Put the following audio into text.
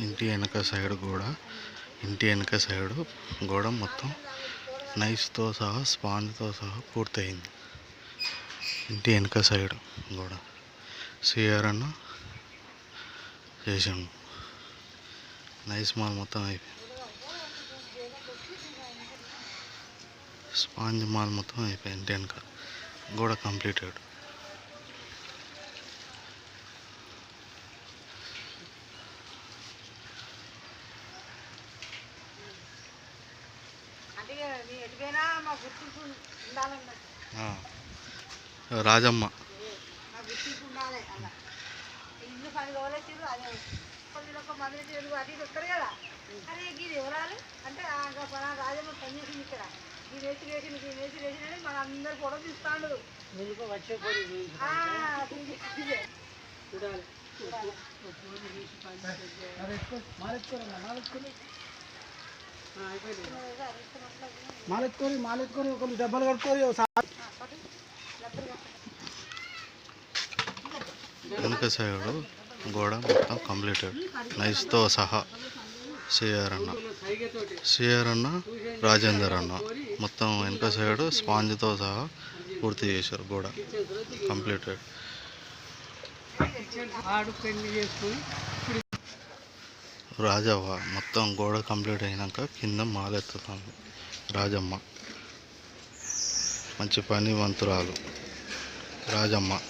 ఇంటి వెనక సైడ్ కూడా ఇంటి వెనక సైడ్ గోడ మొత్తం నైస్తో సహా స్పాంజ్తో సహా పూర్తయింది. ఇంటి వెనక సైడ్ గోడ. సిఆర్ అన్న చేసాము నైస్ మాల్ మొత్తం అయిపోయింది. స్పాంజ్ మాల్ మొత్తం అయిపోయింది ఇంటి వెనక. గోడ కంప్లీటెడ్. వివరాలు అంటే రాజమ్మ పని చేసింది ఇక్కడ ఈ వేసి వేసింది ఈ వేసి వేసింది మన అందరు ఫోటో తీస్తాడు. మాలెత్తుకొని మాలెత్తుకొని కొన్ని డబ్బాలు కట్టుకొని వెనుక సైడ్ గోడ మొత్తం కంప్లీటెడ్. నైస్తో సహా సిఆర్ అన్న సిఆర్ అన్న రాజేందర్ అన్న. మొత్తం వెనుక సైడ్ స్పాంజ్తో సహా పూర్తి చేశారు గోడ కంప్లీటెడ్. ఆడు పెళ్ళి చేసుకొని రాజవ్వ మొత్తం గోడ కంప్లీట్ అయినాక కింద మాలెత్తుతాను రాజమ్మ. మంచి పని వంతురాలు రాజమ్మ.